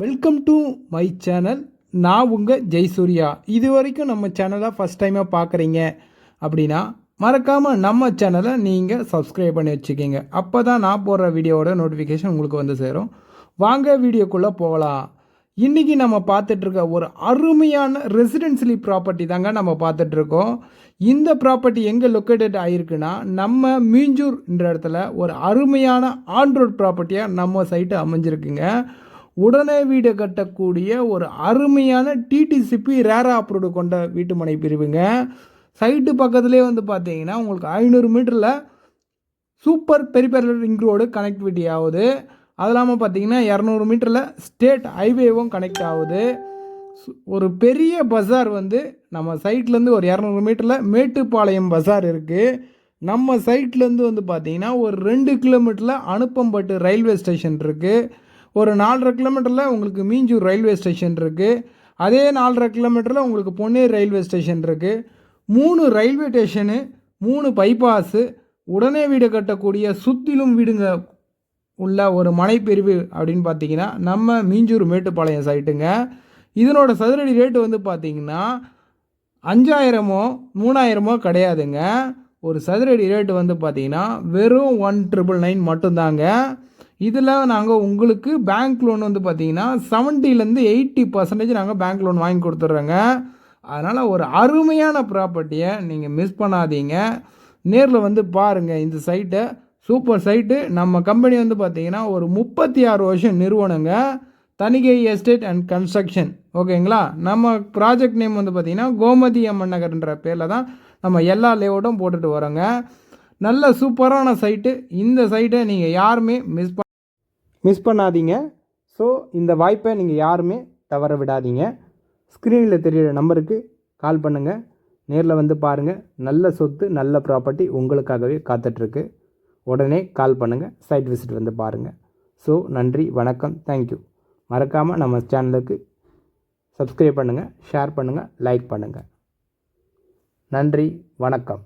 Welcome to my channel நான் உங்கள் ஜெய்சூர்யா. இது வரைக்கும் நம்ம சேனலை ஃபஸ்ட் டைமாக பார்க்குறீங்க அப்படின்னா மறக்காமல் நம்ம சேனலை நீங்கள் சப்ஸ்கிரைப் பண்ணி வச்சுக்கிங்க. அப்போ தான் நான் போடுற வீடியோவோட நோட்டிஃபிகேஷன் உங்களுக்கு வந்து சேரும். வாங்க வீடியோக்குள்ளே போகலாம். இன்றைக்கி நம்ம பார்த்துட்ருக்க ஒரு அருமையான ரெசிடென்சியலி ப்ராப்பர்ட்டி தாங்க நம்ம பார்த்துட்ருக்கோம் இந்த ப்ராப்பர்ட்டி எங்கே லொக்கேட்டட் ஆகிருக்குன்னா நம்ம மீஞ்சூர்ன்ற இடத்துல ஒரு அருமையான ஆன்ரோட் ப்ராப்பர்ட்டியாக நம்ம சைட்டு அமைஞ்சிருக்குங்க. உடனே வீடு கட்டக்கூடிய ஒரு அருமையான டிடிசிபி ரேரா அப்ரூவ்டு கொண்ட வீட்டு மனை பிரிவுங்க. சைட்டு பக்கத்துலேயே வந்து பார்த்தீங்கன்னா உங்களுக்கு ஐநூறு மீட்டரில் சூப்பர் பெரிய ரிங் ரோடு கனெக்டிவிட்டி ஆகுது. அது இல்லாமல் பார்த்தீங்கன்னா இரநூறு மீட்டரில் ஸ்டேட் ஹைவேவும் கனெக்ட் ஆகுது. ஒரு பெரிய பஜார் வந்து நம்ம சைட்லேருந்து ஒரு இரநூறு மீட்டரில் மேட்டுப்பாளையம் பஜார் இருக்குது நம்ம சைட்லேருந்து வந்து பார்த்தீங்கன்னா ஒரு ரெண்டு கிலோமீட்டரில் அனுப்பம்பட்டு ரயில்வே ஸ்டேஷன் இருக்குது ஒரு நாலரை கிலோமீட்டரில் உங்களுக்கு மீஞ்சூர் ரயில்வே ஸ்டேஷன் இருக்குது அதே நாலரை கிலோமீட்டரில் உங்களுக்கு பொன்னேரி ரயில்வே ஸ்டேஷன் இருக்குது மூணு ரயில்வே ஸ்டேஷனு மூணு பைபாஸு உடனே வீடு கட்டக்கூடிய சுற்றிலும் வீடுங்க உள்ள ஒரு மனைப்பிரிவு அப்படின்னு பார்த்தீங்கன்னா நம்ம மீஞ்சூர் மேட்டுப்பாளையம் சைட்டுங்க இதனோட சதுரடி ரேட்டு வந்து பார்த்தீங்கன்னா அஞ்சாயிரமோ மூணாயிரமோ கிடையாதுங்க. ஒரு சதுரடி ரேட்டு வந்து பார்த்தீங்கன்னா வெறும் ஒன் ட்ரிபிள் நைன் மட்டும்தாங்க. இதில் நாங்கள் உங்களுக்கு பேங்க் லோன் வந்து பார்த்தீங்கன்னா செவன்ட்டிலேருந்து எயிட்டி பர்சன்டேஜ் நாங்கள் பேங்க் லோன் வாங்கி கொடுத்துட்றோங்க அதனால் ஒரு அருமையான ப்ராப்பர்ட்டியை நீங்கள் மிஸ் பண்ணாதீங்க. நேரில் வந்து பாருங்கள் இந்த சைட்டை சூப்பர் சைட்டு நம்ம கம்பெனி வந்து பார்த்தீங்கன்னா ஒரு முப்பத்தி ஆறு வருஷம் நிறுவனங்க. தணிகை எஸ்டேட் அண்ட் கன்ஸ்ட்ரக்ஷன் ஓகேங்களா? நம்ம ப்ராஜெக்ட் நேம் வந்து பார்த்திங்கன்னா கோமதி அம்மன் நகர்ன்ற பேரில் தான் நம்ம எல்லா லேஅவுட்டும் போட்டுட்டு வரோங்க. நல்ல சூப்பரான சைட்டு இந்த சைட்டை நீங்கள் யாருமே மிஸ் பண்ண மிஸ் பண்ணாதீங்க. ஸோ இந்த வாய்ப்பை நீங்கள் யாருமே தவற விடாதீங்க. ஸ்க்ரீனில் தெரியிற நம்பருக்கு கால் பண்ணுங்கள் நேரில் வந்து பாருங்கள் நல்ல சொத்து நல்ல ப்ராப்பர்ட்டி உங்களுக்காகவே காத்துட்ருக்கு. உடனே கால் பண்ணுங்கள் சைட் விசிட் வந்து பாருங்கள் ஸோ நன்றி வணக்கம் தேங்க்யூ மறக்காமல் நம்ம சேனலுக்கு சப்ஸ்கிரைப் பண்ணுங்கள் ஷேர் பண்ணுங்கள் லைக் பண்ணுங்கள் நன்றி வணக்கம்.